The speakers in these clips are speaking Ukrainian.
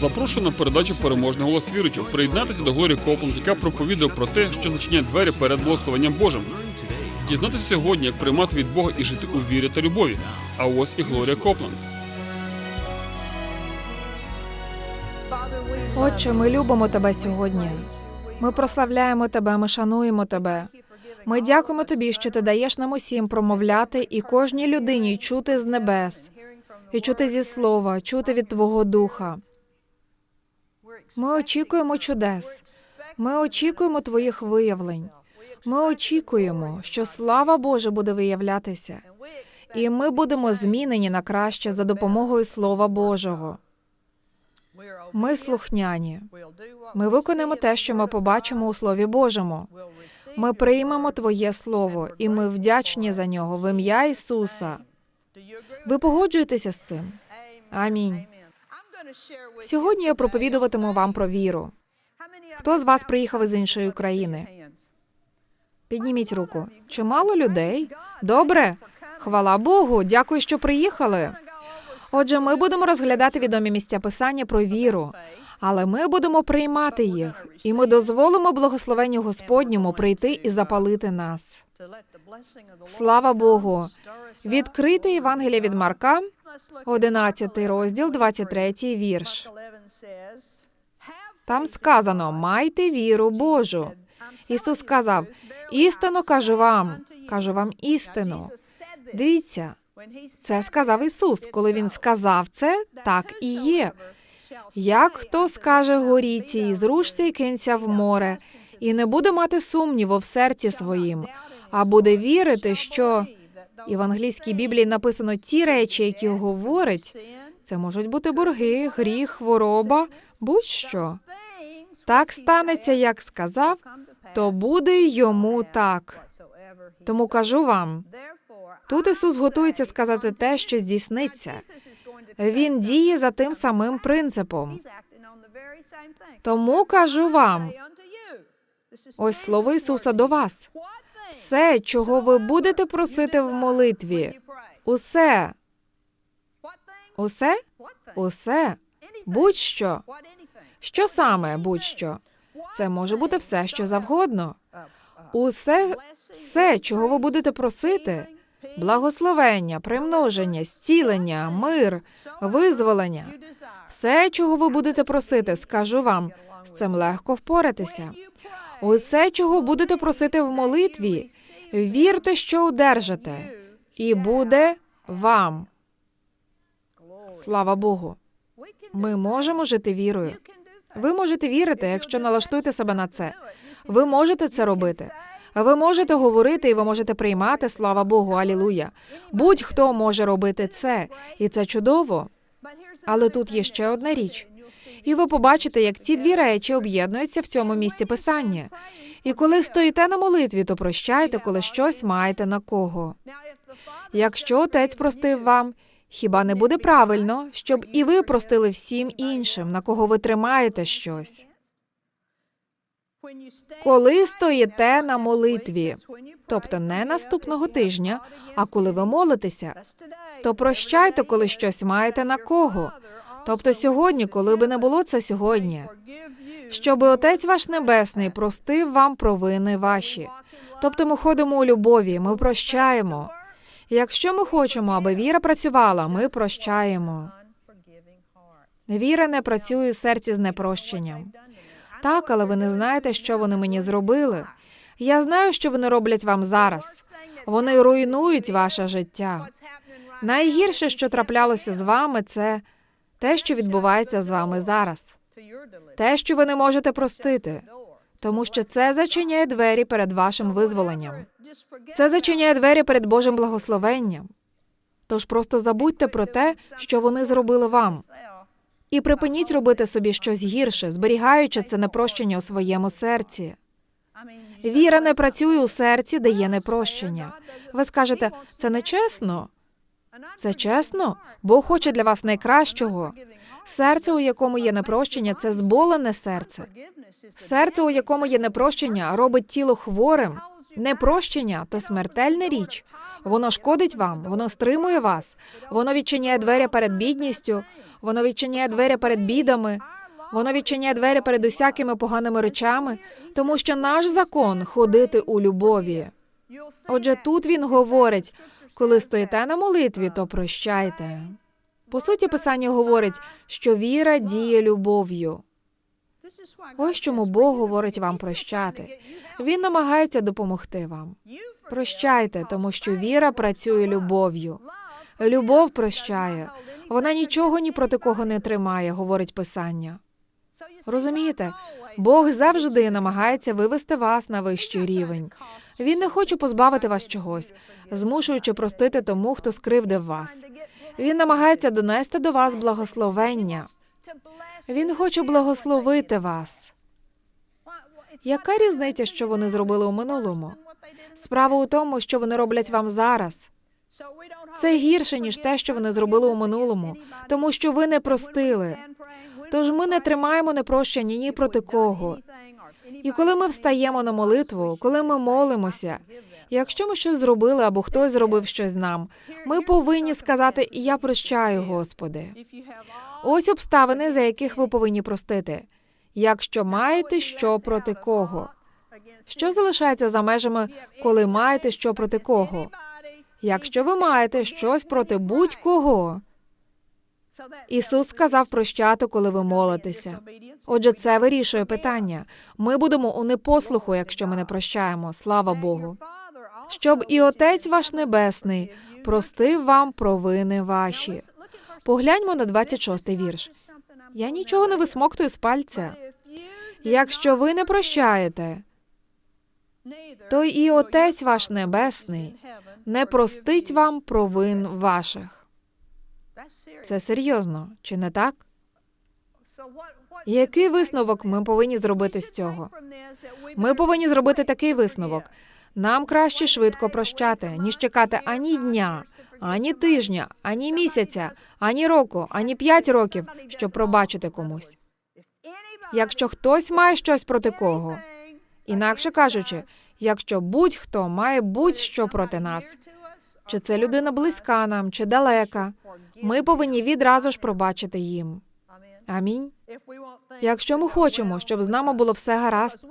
Запрошую на передачу переможний голос віруючих. Приєднатися до Глорії Копланд, яка проповідує про те, що зачиняє двері перед благословенням Божим. Дізнатися сьогодні, як приймати від Бога і жити у вірі та любові. А ось і Глорія Копланд. Отче, ми любимо тебе сьогодні. Ми прославляємо тебе, ми шануємо тебе. Ми дякуємо тобі, що ти даєш нам усім промовляти і кожній людині чути з небес, і чути зі слова, чути від Твого духа. Ми очікуємо чудес. Ми очікуємо твоїх виявлень. Ми очікуємо, що слава Божа буде виявлятися, і ми будемо змінені на краще за допомогою Слова Божого. Ми слухняні. Ми виконаємо те, що ми побачимо у Слові Божому. Ми приймемо Твоє Слово, і ми вдячні за нього в ім'я Ісуса. Ви погоджуєтеся з цим? Амінь. Сьогодні я проповідуватиму вам про віру. Хто з вас приїхав із іншої країни? Підніміть руку. Чимало людей? Добре. Хвала Богу, дякую, що приїхали. Отже, ми будемо розглядати відомі місця писання про віру, але ми будемо приймати їх, і ми дозволимо благословенню Господньому прийти і запалити нас. Слава Богу! Відкрите Євангелія від Марка, 11 розділ, 23 вірш. Там сказано: майте віру Божу. Ісус сказав: істину кажу вам, кажу вам істину. Дивіться, це сказав Ісус. Коли він сказав це, так і є. Як хто скаже горі цій, зрушся і кинься в море, і не буде мати сумніву в серці своїм, а буде вірити, що і в англійській Біблії написано ті речі, які говорить, це можуть бути борги, гріх, хвороба, будь-що. Так станеться, як сказав, то буде йому так. Тому кажу вам, тут Ісус готується сказати те, що здійсниться. Він діє за тим самим принципом. Тому кажу вам, ось слово Ісуса до вас. Все, чого ви будете просити в молитві, усе, усе, усе, будь-що. Що саме будь-що? Це може бути все, що завгодно. Усе, все, чого ви будете просити, благословення, примноження, зцілення, мир, визволення. Все, чого ви будете просити, скажу вам, з цим легко впоратися. Усе, чого будете просити в молитві, вірте, що одержите, і буде вам. Слава Богу. Ми можемо жити вірою. Ви можете вірити, якщо налаштуєте себе на це. Ви можете це робити. Ви можете говорити і ви можете приймати, слава Богу, алілуя. Будь-хто може робити це, і це чудово. Але тут є ще одна річ. І ви побачите, як ці дві речі об'єднуються в цьому місці писання. І коли стоїте на молитві, то прощайте, коли щось маєте на кого. Якщо отець простив вам, хіба не буде правильно, щоб і ви простили всім іншим, на кого ви тримаєте щось? Коли стоїте на молитві, тобто не наступного тижня, а коли ви молитеся, то прощайте, коли щось маєте на кого. Тобто сьогодні, коли би не було це сьогодні, щоб Отець ваш Небесний простив вам провини ваші. Тобто ми ходимо у любові, ми прощаємо. Якщо ми хочемо, аби віра працювала, ми прощаємо. Віра не працює у серці з непрощенням. Так, але ви не знаєте, що вони мені зробили. Я знаю, що вони роблять вам зараз. Вони руйнують ваше життя. Найгірше, що траплялося з вами, це те, що відбувається з вами зараз. Те, що ви не можете простити, тому що це зачиняє двері перед вашим визволенням. Це зачиняє двері перед Божим благословенням. Тож просто забудьте про те, що вони зробили вам, і припиніть робити собі щось гірше, зберігаючи це непрощення у своєму серці. Віра не працює у серці, де є непрощення. Ви скажете, це не чесно. Це чесно, Бог хоче для вас найкращого. Серце, у якому є непрощення, це зболене серце. Серце, у якому є непрощення, робить тіло хворим. Непрощення то смертельна річ. Воно шкодить вам, воно стримує вас, воно відчиняє двері перед бідністю, воно відчиняє двері перед бідами, воно відчиняє двері перед усякими поганими речами, тому що наш закон ходити у любові. Отже, тут він говорить, коли стоїте на молитві, то прощайте. По суті, писання говорить, що віра діє любов'ю. Ось чому Бог говорить вам прощати. Він намагається допомогти вам. Прощайте, тому що віра працює любов'ю. Любов прощає. Вона нічого ні проти кого не тримає, говорить писання. Розумієте, Бог завжди намагається вивести вас на вищий рівень. Він не хоче позбавити вас чогось, змушуючи простити тому, хто скривдив вас. Він намагається донести до вас благословення. Він хоче благословити вас. Яка різниця, що вони зробили у минулому? Справа у тому, що вони роблять вам зараз. Це гірше, ніж те, що вони зробили у минулому, тому що ви не простили. Тож ми не тримаємо непрощення ні проти кого. І коли ми встаємо на молитву, коли ми молимося, якщо ми щось зробили або хтось зробив щось нам, ми повинні сказати Я прощаю, Господи. Ось обставини, за яких ви повинні простити. Якщо маєте що проти кого, що залишається за межами, коли маєте що проти кого? Якщо ви маєте щось проти будь-кого, Ісус сказав прощати, коли ви молитеся. Отже, це вирішує питання. Ми будемо у непослуху, якщо ми не прощаємо. Слава Богу. Щоб і Отець ваш Небесний простив вам провини ваші. Погляньмо на 26-й вірш. Я нічого не висмоктую з пальця. Якщо ви не прощаєте, то і Отець ваш Небесний не простить вам провин ваших. Це серйозно, чи не так? Який висновок ми повинні зробити з цього? Ми повинні зробити такий висновок. Нам краще швидко прощати, ніж чекати ані дня, ані тижня, ані місяця, ані року, ані п'ять років, щоб пробачити комусь. Якщо хтось має щось проти кого, інакше кажучи, якщо будь-хто має будь-що проти нас, чи це людина близька нам, чи далека, ми повинні відразу ж пробачити їм. Амінь. Якщо ми хочемо, щоб з нами було все гаразд,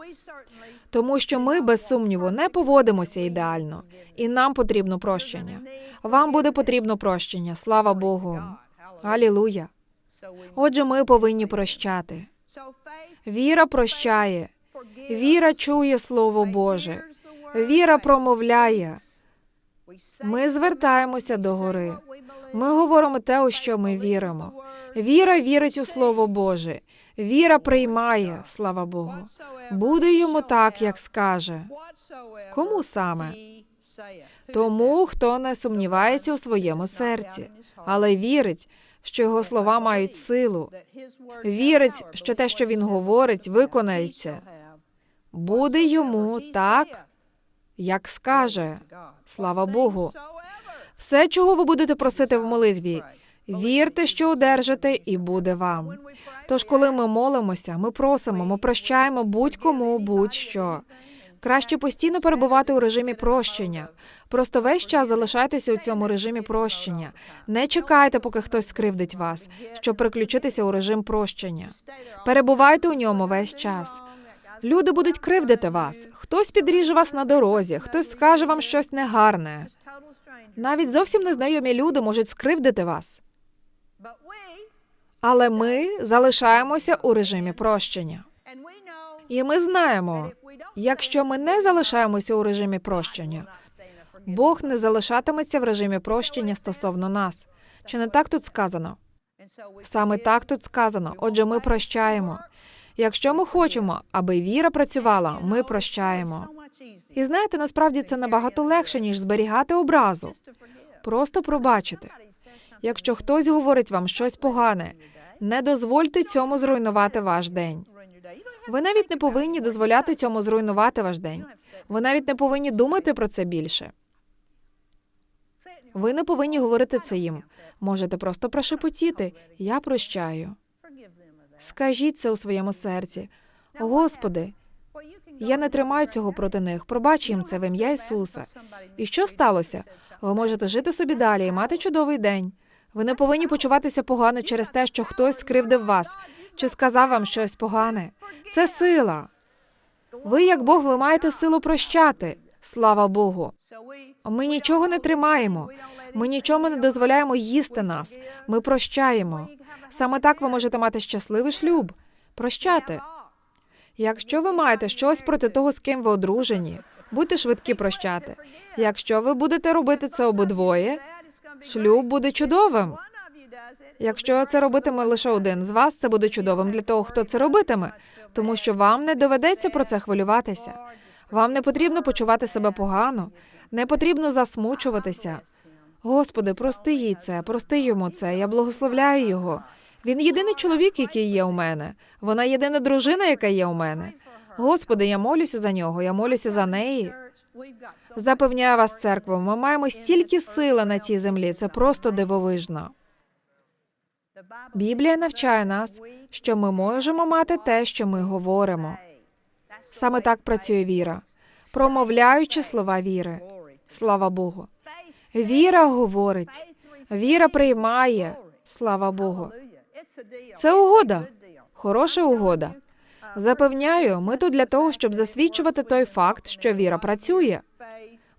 тому що ми без сумніву не поводимося ідеально, і нам потрібно прощення. Вам буде потрібно прощення, слава Богу. Алілуя. Отже, ми повинні прощати. Віра прощає, віра чує Слово Боже, віра промовляє. Ми звертаємося до гори. Ми говоримо те, у що ми віримо. Віра вірить у Слово Боже. Віра приймає, слава Богу. Буде йому так, як скаже. Кому саме? Тому, хто не сумнівається у своєму серці, але вірить, що його слова мають силу, вірить, що те, що він говорить, виконається. Буде йому так, як скаже. Слава Богу. Все, чого ви будете просити в молитві, вірте, що одержите, і буде вам. Тож, коли ми молимося, ми просимо, ми прощаємо будь-кому, будь-що. Краще постійно перебувати у режимі прощення. Просто весь час залишайтеся у цьому режимі прощення. Не чекайте, поки хтось скривдить вас, щоб переключитися у режим прощення. Перебувайте у ньому весь час. Люди будуть кривдити вас. Хтось підріже вас на дорозі, хтось скаже вам щось негарне. Навіть зовсім незнайомі люди можуть скривдити вас. Але ми залишаємося у режимі прощення. І ми знаємо, якщо ми не залишаємося у режимі прощення, Бог не залишатиметься в режимі прощення стосовно нас. Чи не так тут сказано? Саме так тут сказано. Отже, ми прощаємо. Якщо ми хочемо, аби віра працювала, ми прощаємо. І знаєте, насправді це набагато легше, ніж зберігати образу. Просто пробачити. Якщо хтось говорить вам щось погане, не дозвольте цьому зруйнувати ваш день. Ви навіть не повинні дозволяти цьому зруйнувати ваш день. Ви навіть не повинні думати про це більше. Ви не повинні говорити це їм. Можете просто прошепотіти Я прощаю. Скажіть це у своєму серці. Господи, Я не тримаю цього проти них. Пробач їм це в ім'я Ісуса. І що сталося? Ви можете жити собі далі і мати чудовий день. Ви не повинні почуватися погано через те, що хтось скривдив вас чи сказав вам щось погане. Це сила. Ви, як Бог, ви маєте силу прощати. Слава Богу. Ми нічого не тримаємо. Ми нічому не дозволяємо їсти нас. Ми прощаємо. Саме так ви можете мати щасливий шлюб. Прощати. Якщо ви маєте щось проти того, з ким ви одружені, будьте швидкі прощати. Якщо ви будете робити це обидвоє, шлюб буде чудовим. Якщо це робитиме лише один з вас, це буде чудовим для того, хто це робитиме, тому що вам не доведеться про це хвилюватися. Вам не потрібно почувати себе погано, не потрібно засмучуватися. Господи, прости їй це, прости йому це. Я благословляю його. Він єдиний чоловік, який є у мене. Вона єдина дружина, яка є у мене. Господи, я молюся за нього, я молюся за неї. Запевняю вас, церкво, ми маємо стільки сили на цій землі. Це просто дивовижно. Біблія навчає нас, що ми можемо мати те, що ми говоримо. Саме так працює віра, промовляючи слова віри. Слава Богу. Віра говорить, віра приймає. Слава Богу. Це угода, хороша угода. Запевняю, ми тут для того, щоб засвідчувати той факт, що віра працює.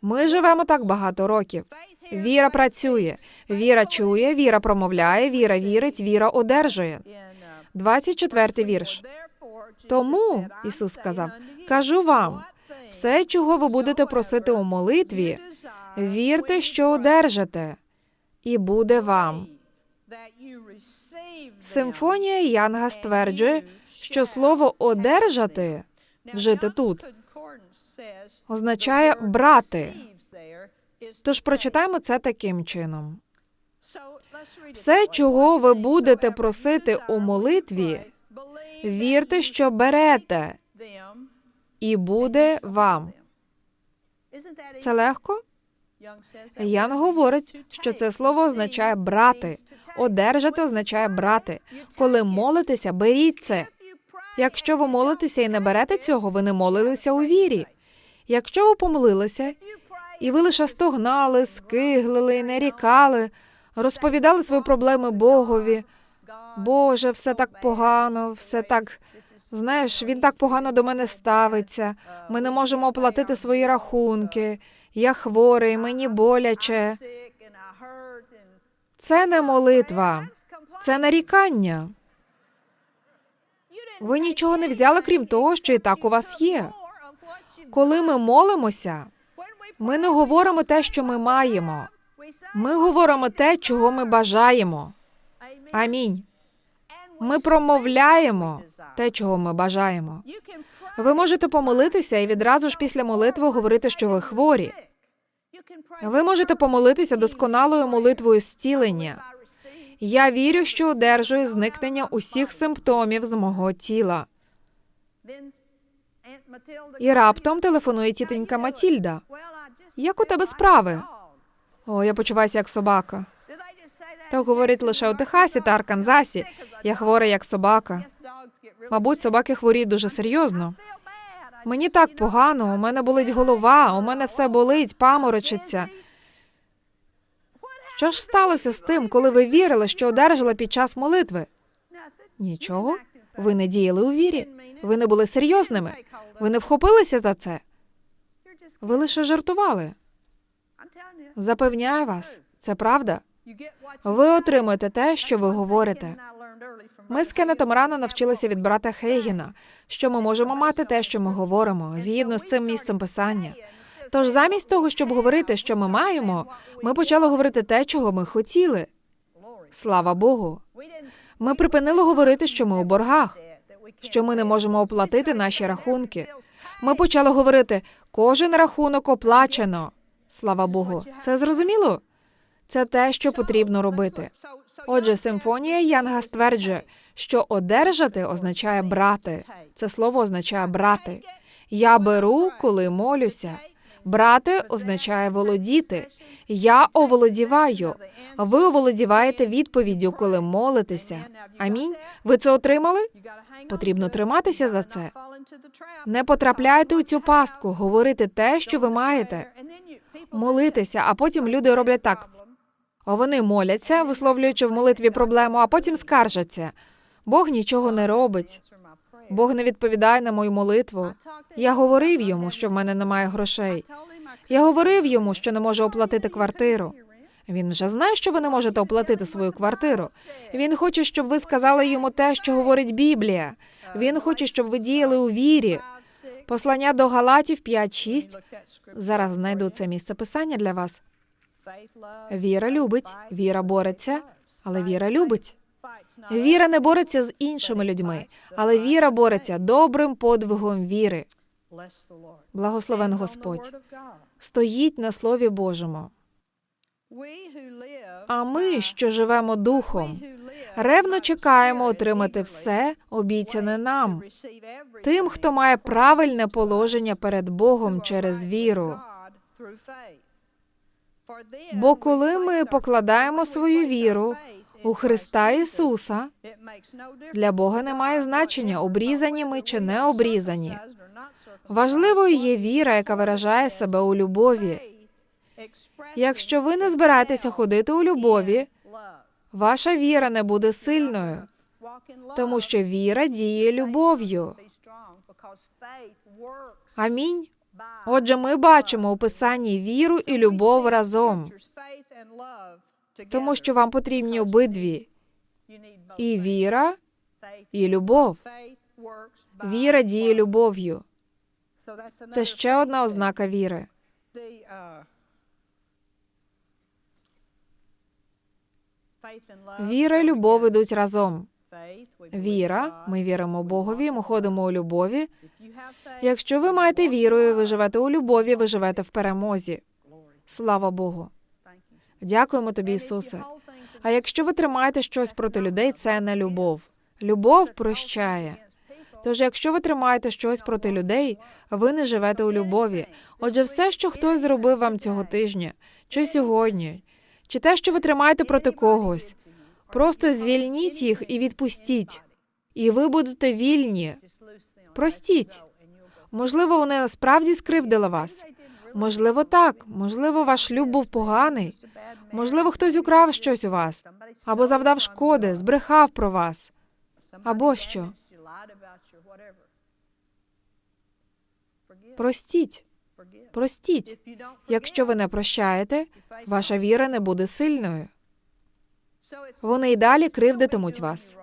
Ми живемо так багато років. Віра працює, віра чує, віра промовляє, віра вірить, віра одержує. 24 вірш. Тому Ісус сказав: кажу вам, все, чого ви будете просити у молитві, вірте, що одержите, і буде вам. Симфонія Янга стверджує, що слово одержати вжити тут означає брати. Тож прочитаємо це таким чином. Все, чого ви будете просити у молитві, вірте, що берете, і буде вам. Це легко? Ян говорить, що це слово означає брати. Одержати означає брати. Коли молитеся, беріть це. Якщо ви молитеся і не берете цього, ви не молилися у вірі. Якщо ви помолилися, і ви лише стогнали, скиглили, нарікали, розповідали свої проблеми Богові. Боже, все так погано, все так. Знаєш, він так погано до мене ставиться. Ми не можемо оплатити свої рахунки. Я хворий, мені боляче. Це не молитва, це нарікання. Ви нічого не взяли, крім того, що і так у вас є. Коли ми молимося, ми не говоримо те, що ми маємо. Ми говоримо те, чого ми бажаємо. Амінь. Ми промовляємо те, чого ми бажаємо. Ви можете помолитися і відразу ж після молитви говорити, що ви хворі. Ви можете помолитися досконалою молитвою зцілення. Я вірю, що одержую зникнення усіх симптомів з мого тіла. І раптом телефонує тітонька Матільда. Як у тебе справи? О, я почуваюся як собака. Так говорять лише у Техасі та Арканзасі. Я хворий як собака. Мабуть, собаки хворіють дуже серйозно. Мені так погано, у мене болить голова, у мене все болить, паморочиться. Що ж сталося з тим, коли ви вірили, що одержали під час молитви? Нічого. Ви не діяли у вірі. Ви не були серйозними. Ви не вхопилися за це. Ви лише жартували. Запевняю вас, це правда. Ви отримуєте те, що ви говорите. Ми з Кеннетом рано навчилися від брата Хейгіна, що ми можемо мати те, що ми говоримо, згідно з цим місцем писання. Тож замість того, щоб говорити, що ми маємо, ми почали говорити те, чого ми хотіли. Слава Богу. Ми припинили говорити, що ми у боргах, що ми не можемо оплатити наші рахунки. Ми почали говорити, кожен рахунок оплачено. Слава Богу. Це зрозуміло? Це те, що потрібно робити. Отже, симфонія Янга стверджує, що одержати означає брати. Це слово означає брати. Я беру, коли молюся. Брати означає володіти. Я оволодіваю. Ви оволодіваєте відповіддю, коли молитеся. Амінь. Ви це отримали? Потрібно триматися за це. Не потрапляйте у цю пастку, говорити те, що ви маєте. Молитися, а потім люди роблять так. Вони моляться, висловлюючи в молитві проблему, а потім скаржаться. Бог нічого не робить. Бог не відповідає на мою молитву. Я говорив йому, що в мене немає грошей. Я говорив йому, що не можу оплатити квартиру. Він вже знає, що ви не можете оплатити свою квартиру. Він хоче, щоб ви сказали йому те, що говорить Біблія. Він хоче, щоб ви діяли у вірі. Послання до Галатів 5.6. Зараз знайду це місце писання для вас. Віра любить, віра бореться, але віра любить. Віра не бореться з іншими людьми, але віра бореться добрим подвигом віри. Благословен Господь. Стоїть на Слові Божому. А ми, що живемо духом, ревно чекаємо отримати все, обіцяне нам, тим, хто має правильне положення перед Богом через віру. Бо коли ми покладаємо свою віру у Христа Ісуса, для Бога немає значення, обрізані ми чи не обрізані. Важливою є віра, яка виражає себе у любові. Якщо ви не збираєтеся ходити у любові, ваша віра не буде сильною, тому що віра діє любов'ю. Амінь. Отже, ми бачимо у писанні віру і любов разом, тому що вам потрібні обидві і віра, і любов. Віра діє любов'ю. Це ще одна ознака віри. Віра і любов ідуть разом. Віра, ми віримо Богові, ми ходимо у любові. Якщо ви маєте віру і ви живете у любові, ви живете в перемозі. Слава Богу. Дякуємо тобі, Ісусе. А якщо ви тримаєте щось проти людей, це не любов. Любов прощає. Тож, якщо ви тримаєте щось проти людей, ви не живете у любові. Отже, все, що хтось зробив вам цього тижня, чи сьогодні, чи те, що ви тримаєте проти когось, просто звільніть їх і відпустіть. І ви будете вільні. Простіть. Можливо, вони насправді скривдили вас. Можливо, так. Можливо, ваш шлюб був поганий. Можливо, хтось украв щось у вас, або завдав шкоди, збрехав про вас. Або що? Простіть. Простіть. Якщо ви не прощаєте, ваша віра не буде сильною. Вони й далі кривдитимуть вас.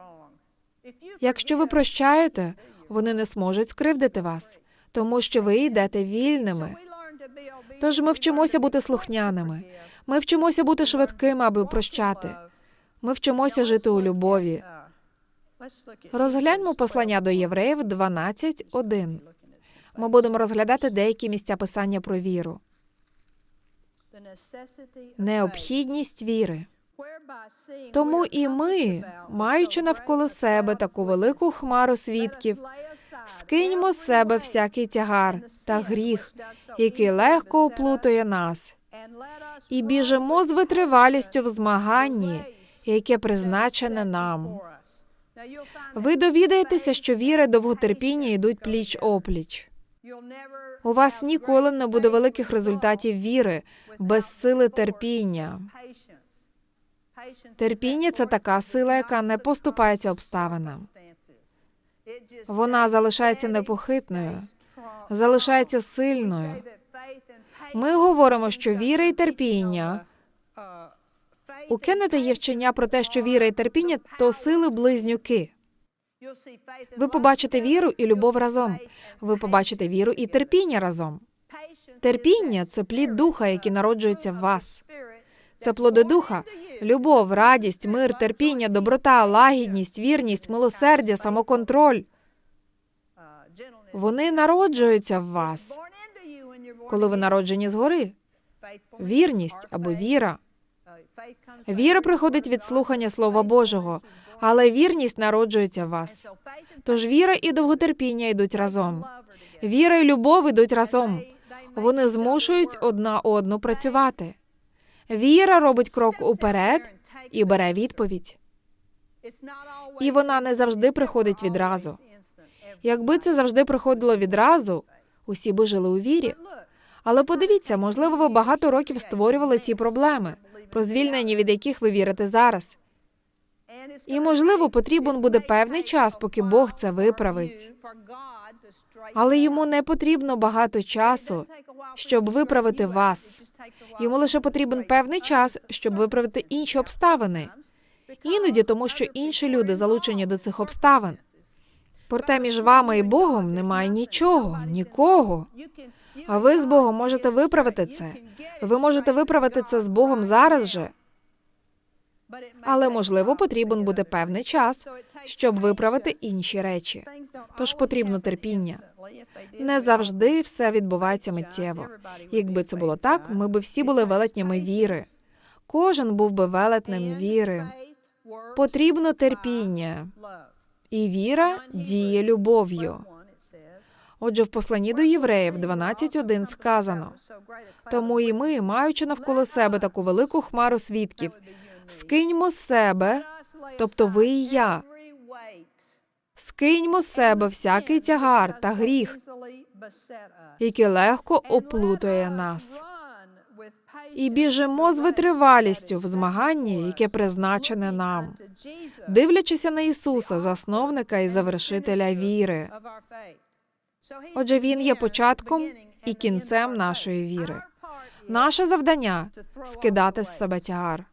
Якщо ви прощаєте, вони не зможуть скривдити вас, тому що ви йдете вільними. Тож ми вчимося бути слухняними. Ми вчимося бути швидкими, аби прощати. Ми вчимося жити у любові. Розгляньмо послання до євреїв 12.1. Ми будемо розглядати деякі місця писання про віру. Необхідність віри. Тому і ми, маючи навколо себе таку велику хмару свідків, скиньмо з себе всякий тягар та гріх, який легко оплутує нас, і біжимо з витривалістю в змаганні, яке призначене нам. Ви довідаєтеся, що віра і довготерпіння йдуть пліч опліч. У вас ніколи не буде великих результатів віри без сили терпіння. Терпіння це така сила, яка не поступається обставинам. Вона залишається непохитною, залишається сильною. Ми говоримо, що віра і терпіння у Кеннета є вчення про те, що віра і терпіння то сили близнюки. Ви побачите віру і любов разом. Ви побачите віру і терпіння разом. Терпіння це плід духа, який народжується в вас. Це плоди духа, любов, радість, мир, терпіння, доброта, лагідність, вірність, милосердя, самоконтроль. Вони народжуються в вас, коли ви народжені згори. Вірність або віра. Віра приходить від слухання Слова Божого, але вірність народжується в вас. Тож віра і довготерпіння йдуть разом. Віра і любов ідуть разом. Вони змушують одна одну працювати. Віра робить крок уперед і бере відповідь. І вона не завжди приходить відразу. Якби це завжди приходило відразу, усі би жили у вірі. Але подивіться, можливо, ви багато років створювали ті проблеми, про звільнення від яких ви вірите зараз. І можливо потрібен буде певний час, поки Бог це виправить. Але йому не потрібно багато часу, щоб виправити вас. Йому лише потрібен певний час, щоб виправити інші обставини. Іноді тому, що інші люди залучені до цих обставин. Проте між вами і Богом немає нічого, нікого. А ви з Богом можете виправити це. Ви можете виправити це з Богом зараз же, але можливо потрібен буде певний час, щоб виправити інші речі. Тож потрібно терпіння. Не завжди все відбувається миттєво. Якби це було так, ми би всі були велетнями віри. Кожен був би велетнем віри. Потрібно терпіння, і віра діє любов'ю. Отже, в посланні до євреїв 12.1 сказано: тому і ми, маючи навколо себе таку велику хмару свідків, скиньмо себе, тобто ви і я, скиньмо себе всякий тягар та гріх, який легко оплутує нас, і біжимо з витривалістю в змаганні, яке призначене нам, дивлячися на Ісуса, засновника і завершителя віри. Отже, він є початком і кінцем нашої віри. Наше завдання скидати з себе тягар.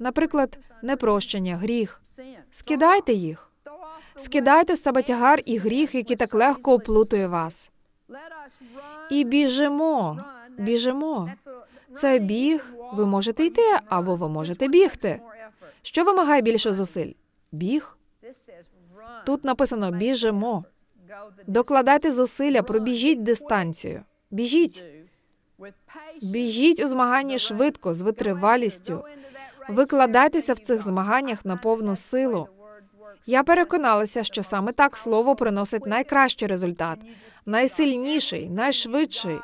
Наприклад, непрощення, гріх. Скидайте їх. Скидайте з себе тягар і гріх, який так легко оплутує вас. І біжимо, біжимо. Це біг. Ви можете йти або ви можете бігти. Що вимагає більше зусиль? Біг. Тут написано біжимо. Докладайте зусилля, пробіжіть дистанцію. Біжіть. Біжіть у змаганні швидко, з витривалістю. Викладайтеся в цих змаганнях на повну силу. Я переконалася, що саме так слово приносить найкращий результат, найсильніший, найшвидший,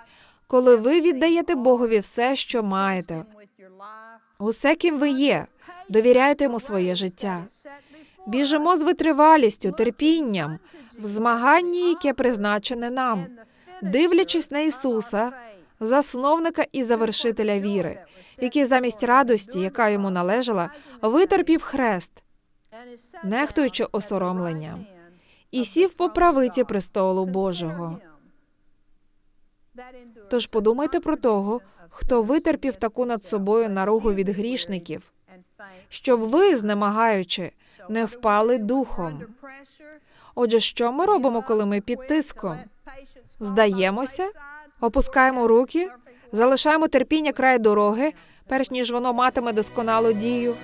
коли ви віддаєте Богові все, що маєте, усе, ким ви є, довіряєте йому своє життя. Біжимо з витривалістю, терпінням, в змаганні, яке призначене нам, дивлячись на Ісуса, засновника і завершителя віри, який замість радості, яка йому належала, витерпів хрест, нехтуючи осоромленням, і сів по правиці престолу Божого. Тож подумайте про того, хто витерпів таку над собою наругу від грішників, щоб ви, знемагаючи, не впали духом. Отже, що ми робимо, коли ми під тиском? Здаємося, опускаємо руки, залишаємо терпіння край дороги, перш ніж воно матиме досконалу дію.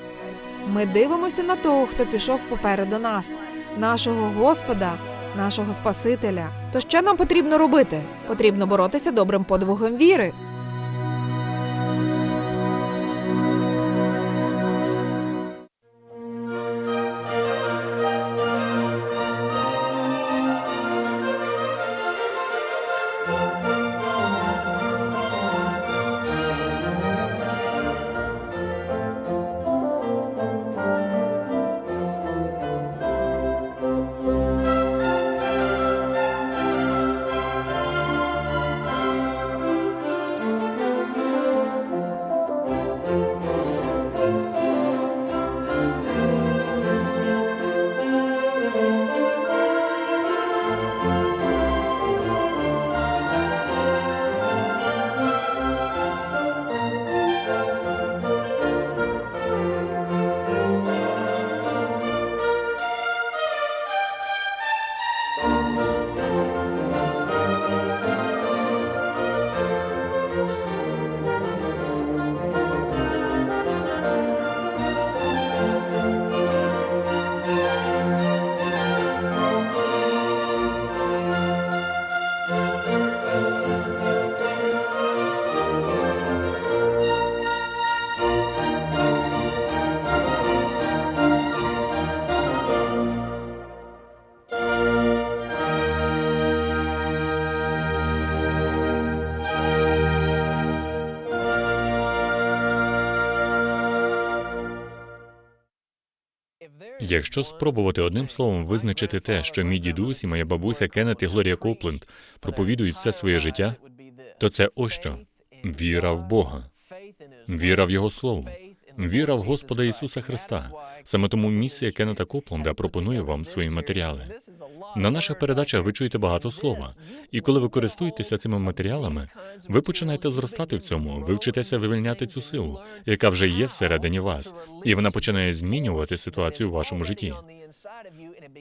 Ми дивимося на того, хто пішов попереду нас, нашого Господа, нашого Спасителя. То що нам потрібно робити? Потрібно боротися добрим подвигом віри. Якщо спробувати одним словом визначити те, що мій дідусь і моя бабуся Кеннет і Глорія Копленд проповідують все своє життя, то це ось що. Віра в Бога, віра в Його Слово, віра в Господа Ісуса Христа. Саме тому місія Кеннета Копленда пропонує вам свої матеріали. На наших передачах ви чуєте багато слова, і коли ви користуєтеся цими матеріалами, ви починаєте зростати в цьому, ви вчитеся вивільняти цю силу, яка вже є всередині вас, і вона починає змінювати ситуацію в вашому житті.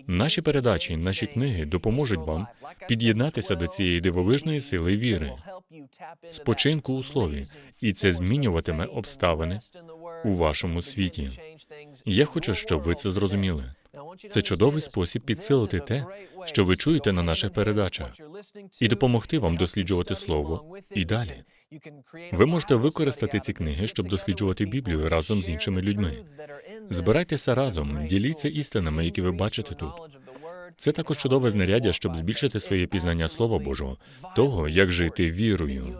Наші передачі, наші книги допоможуть вам під'єднатися до цієї дивовижної сили віри, спочинку у слові, і це змінюватиме обставини у вашому світі. Я хочу, щоб ви це зрозуміли. Це чудовий спосіб підсилити те, що ви чуєте на наших передачах, і допомогти вам досліджувати слово і далі. Ви можете використати ці книги, щоб досліджувати Біблію разом з іншими людьми. Збирайтеся разом, діліться істинами, які ви бачите тут. Це також чудове знаряддя, щоб збільшити своє пізнання Слова Божого, того, як жити вірою.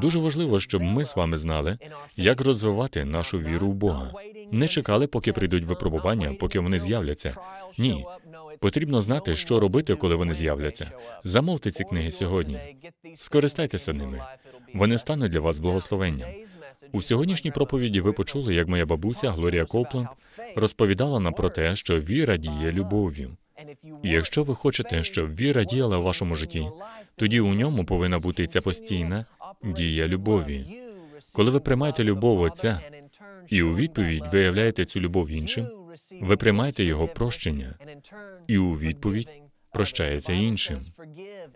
Дуже важливо, щоб ми з вами знали, як розвивати нашу віру в Бога. Не чекали, поки прийдуть випробування, поки вони з'являться. Ні. Потрібно знати, що робити, коли вони з'являться. Замовте ці книги сьогодні. Скористайтеся ними. Вони стануть для вас благословенням. У сьогоднішній проповіді ви почули, як моя бабуся Глорія Копленд розповідала нам про те, що віра діє любов'ю. І якщо ви хочете, щоб віра діяла в вашому житті, тоді у ньому повинна бути ця постійна дія любові. Коли ви приймаєте любов Отця і у відповідь виявляєте цю любов іншим, ви приймаєте його прощення і у відповідь прощаєте іншим.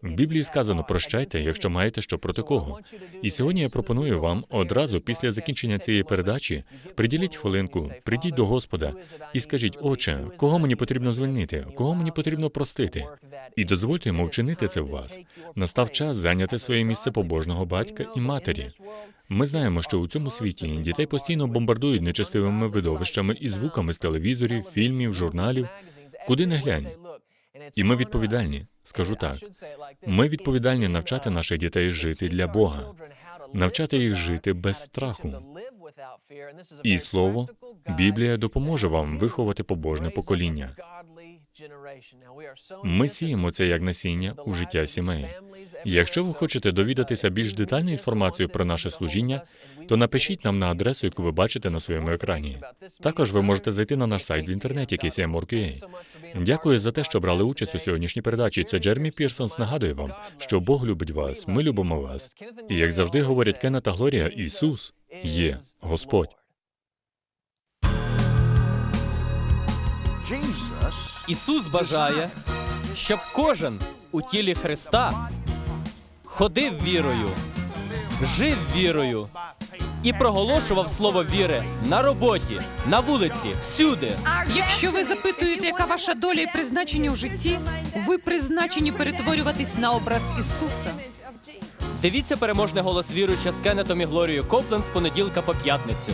В Біблії сказано прощайте, якщо маєте що проти кого. І сьогодні я пропоную вам одразу після закінчення цієї передачі приділіть хвилинку, прийдіть до Господа і скажіть, Отче, кого мені потрібно звільнити, кого мені потрібно простити, і дозвольте йому вчинити це в вас. Настав час зайняти своє місце побожного батька і матері. Ми знаємо, що у цьому світі дітей постійно бомбардують нечестивими видовищами і звуками з телевізорів, фільмів, журналів, куди не глянь. І ми відповідальні, скажу так. Ми відповідальні навчати наших дітей жити для Бога, навчати їх жити без страху. І слово, Біблія допоможе вам виховати побожне покоління. Ми сіємо це як насіння у життя сімей. Якщо ви хочете довідатися більш детальну інформацію про наше служіння, то напишіть нам на адресу, яку ви бачите на своєму екрані. Також ви можете зайти на наш сайт в інтернеті KCM.org.ua. Дякую за те, що брали участь у сьогоднішній передачі. Це Джермі Пірсонс нагадує вам, що Бог любить вас, ми любимо вас. І як завжди говорять Кеннет та Глорія, Ісус є Господь. Ісус бажає, щоб кожен у тілі Христа ходив вірою, жив вірою і проголошував слово віри на роботі, на вулиці, всюди. Якщо ви запитуєте, яка ваша доля і призначення в житті, ви призначені перетворюватись на образ Ісуса. Дивіться переможний голос віруюча з Кеннетом і Глорією Копленд з понеділка по п'ятницю.